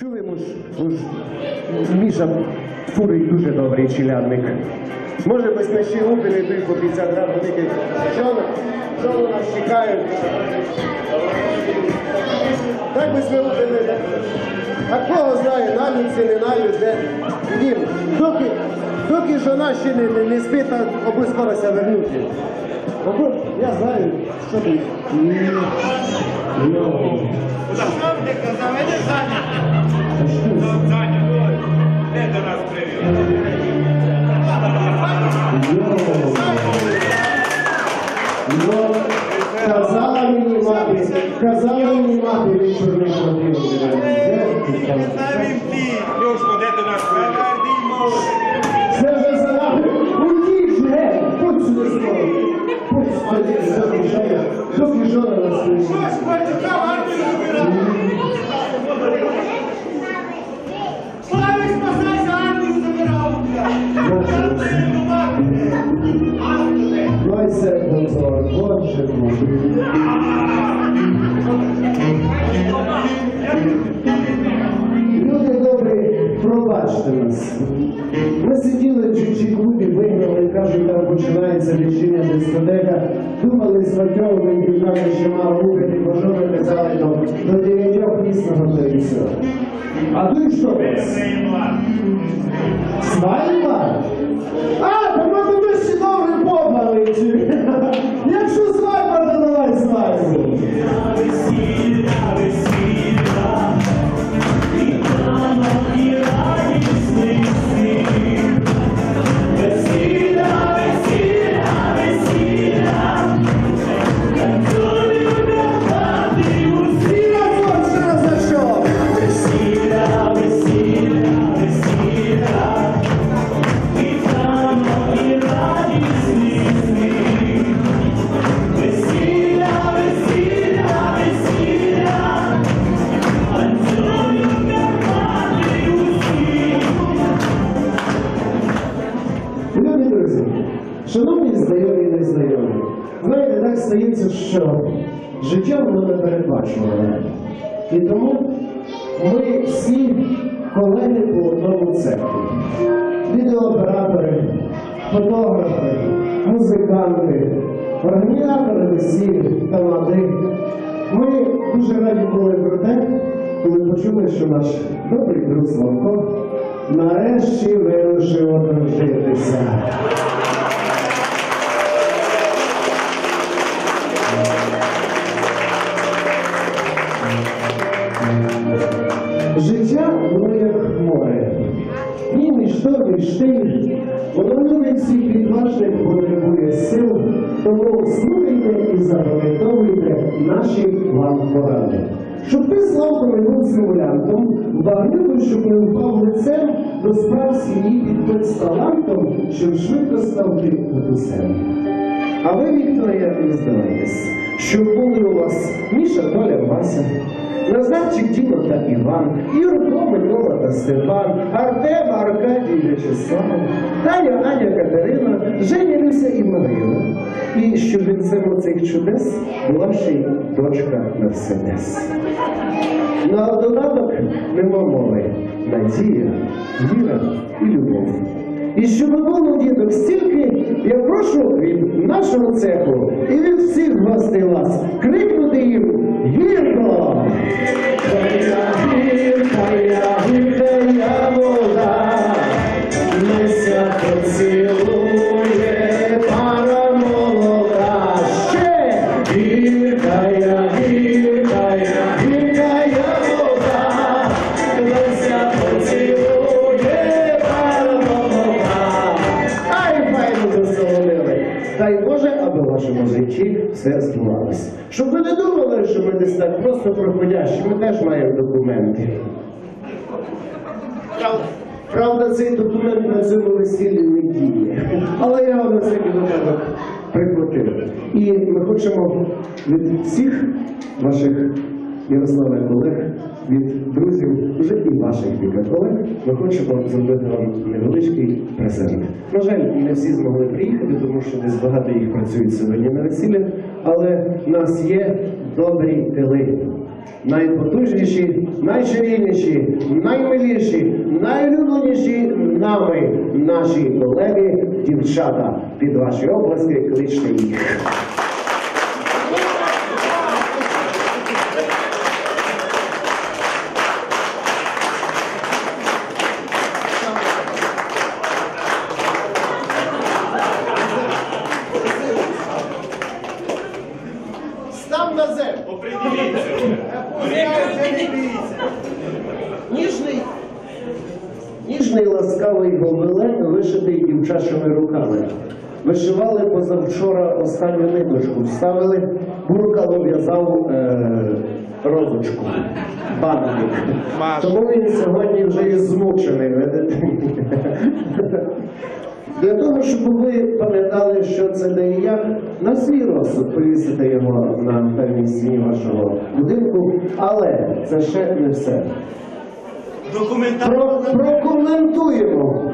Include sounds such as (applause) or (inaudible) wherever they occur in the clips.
Чули муж, муж, Міша фурий дуже добрий челядник. Може без наші опини той по 50 грам великий. Що, на- що на нас чекають? Так би опини. А кого знає, налють чи не налють, де? Дім, доки, доки жона ще не, не, не спить, та аби скорося вернути. Або, я знаю, що ти. Засновник казав, не зайнято. Зайнято. Не до нас привів. Ну, казала мені мати, казала мені мати, ви чорний ходив. Пробачте нас. Ми сиділи в джиджі клубі, виграли, кажуть, там починається вечірня дискотека. Думали з батьковими дівками, що мав рухати, бо що ми казали, то до дев'ятьох пісного то і все. А тут що? Свадьба? А, то ми тобі ще добре побалить. (laughs) Якщо по одному цеху. Відеооператори, фотографи, музиканти, організатори весіль, тамади. Ми дуже раді були про те, коли почули, що наш добрий друг Славко нарешті вирушив одружитися. Життя воно як. Шторм і штиль. Воно любить всіх відважних, потребує сил. Тому слухайте і запам'ятовуйте наші вам поради. Щоб ти славко не був симулянтом, багнюку, щоб не впав лицем до справ сім'ї під з талантом, щоб швидко став ти татусем. А ви, Вікторія, не здавайтесь, що були у вас Міша, Толя, Вася, Назарчик, Діма та Іван, Юрко, Микола та Степан, Артем, Аркадій, В'ячеслав, Таня, Аня, Катерина, Женя, Люся і Марина. І що вінцем цих чудес була ще й дочка Мерседес. На додаток нема мови, надія, віра і любов. І щоб було діток стільки, я прошу від нашого цеху і від всіх гостей вас крикнути їм гірко! Все склалося. Щоб ви не думали, що ми десь так просто проходящі, ми теж маємо документи. Правда, цей документ на цьому весіллі не діє. Але я вам на цей випадок приплатив. І ми хочемо від всіх ваших Ярославе колег, від друзів, вже і ваших колег, ми хочемо зробити вам невеличкий презент. На жаль, не всі змогли приїхати, тому що десь багато їх працюють сьогодні на весіллях, але в нас є добрі тили. найпотужніші, найчарівніші, наймиліші, найулюбленіші нами наші колеги, дівчата. Під ваші обласки кличте їх. Ніжний ласкавий гобелен, вишитий дівчачими руками. Вишивали позавчора останню ниточку, вставили, буркало в'язав е, розочку. Маш. Тому він сьогодні вже і змучений, видите? Для того, щоб ви пам'ятали, що це де і як, на свій розсуд повісити його на певній стіні вашого будинку, але це ще не все. Про, прокоментуємо.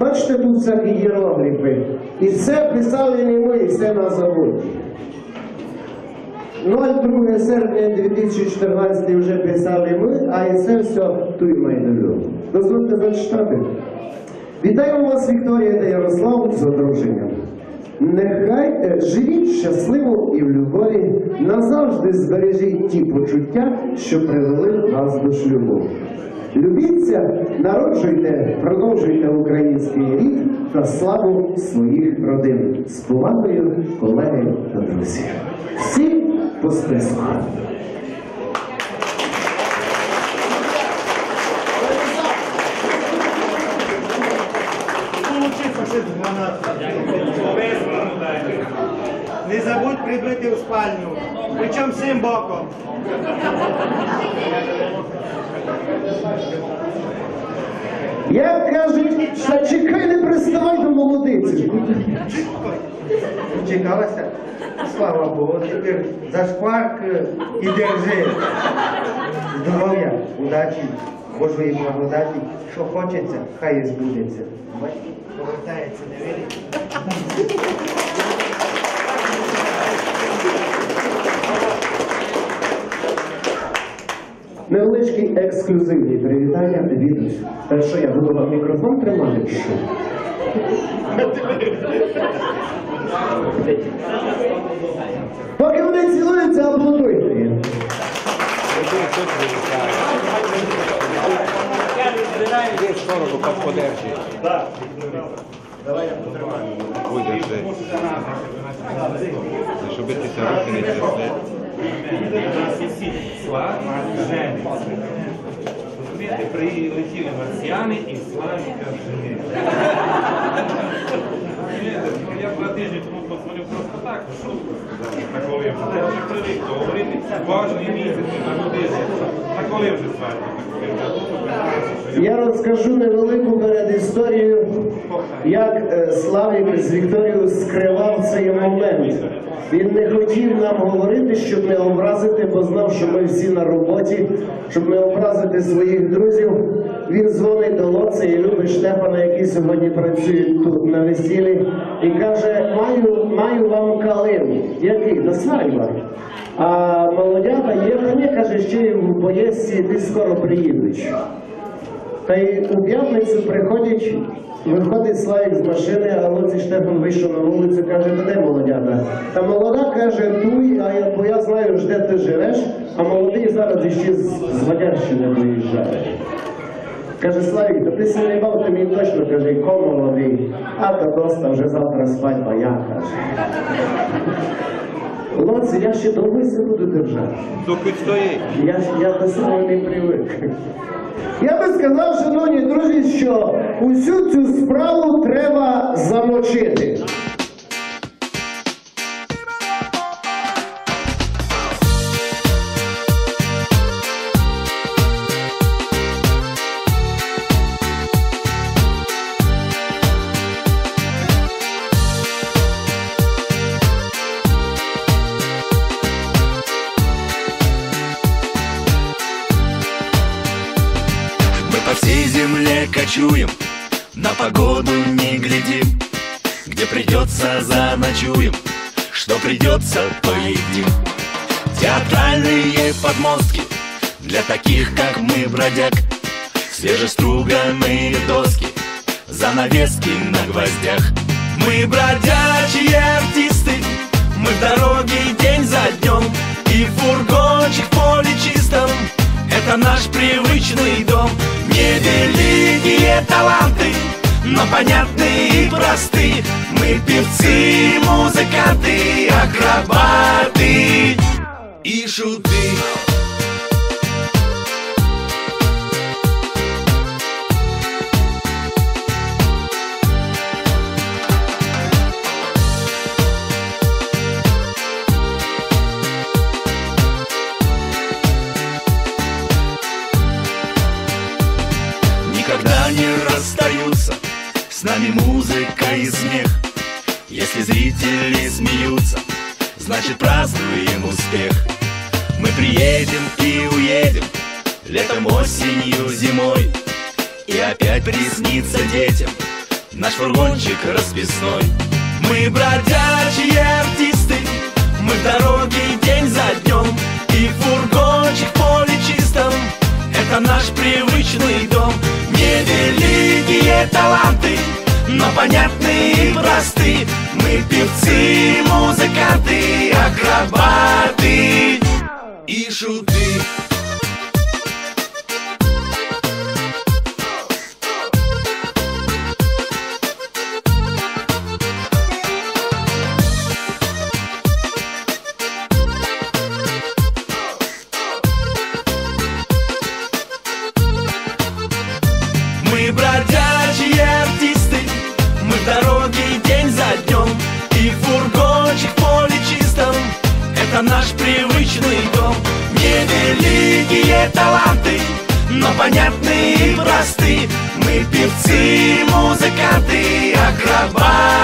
Бачите, тут всякі іерогліфи. І це писали не ми, і це на заводі. 02 серпня 2014 вже писали ми, а і це все туй майдалю. Дозвольте зачитати. Вітаємо вас, Вікторія та Ярослав, з одруженням. Нехай живіть щасливо і в любові, назавжди збережіть ті почуття, що привели вас до шлюбу. Любіться, народжуйте, продовжуйте український рід та славу своїх родин. З повагою, колеги та друзі. Всі по списку. Не забудь прибити у спальню. Причому всім боком. Як кажуть, що чекай, не приставай до молодиці. Чекалася, слава Богу, тепер за шкварк е, і держи. Здоров'я, удачі, Божої благодаті, що хочеться, хай і збудеться. Бачите, повертається, не вірить. Невеличкі ексклюзивні привітання від. Та що я буду вам мікрофон тримати? Що? Поки вони цілуються, аплодуйте. В сторону, під подержи. Видержи. Щоб ці руки не трясли. Розумієте, прилетіли марсіани і Славіка жене. Я два тижні тому подзвонив просто так, вже я вже привик говорити кожний місяць на годину. На коли вже свадьба. Я розкажу невелику передісторію, як е, Славік з Вікторією скривав цей момент. Він не хотів нам говорити, щоб не образити, бо знав, що ми всі на роботі, щоб не образити своїх друзів. Він дзвонить до Лоці і любить Штефана, який сьогодні працює тут на весіллі, і каже: маю, маю вам калину. Який? До свадьба. А молодята є, та ні, каже, ще й в поїздці, ти скоро приїдеш. Та й у п'ятницю приходять, виходить Славік з машини, а Лоці Штефан вийшов на вулицю, каже, «Та де молодята? Та молода каже, туй, а я, бо я знаю, ж, де ти живеш, а молодий зараз іще з, з Вадярщини виїжджає. Каже, Славік, та ти сі не бав, ти мені точно каже, ко молодий, а то доста вже завтра свадьба, я каже. Лоці, я ще довго ся буду держати. То хоч стоїть. Я, я до цього не привик. Я би сказав, шановні друзі, усю цю справу треба замочити. Всей земле кочуем, на погоду не глядим. Где придется заночуем, что придется поедим. Театральные подмостки Для таких, как мы, бродяг Свежеструганные доски Занавески на гвоздях Мы бродячие артисты понятны и просты Мы певцы, музыканты, акробаты и шуты Летом, осенью, зимой. И опять приснится детям Наш фургончик расписной. Мы бродячие артисты Мы в дороге день за днем. И фургончик в поле чистом Это наш привычный дом. Невеликие таланты но понятны и просты. Мы певцы, музыканты, певцы, музыканты, акробаты и шуты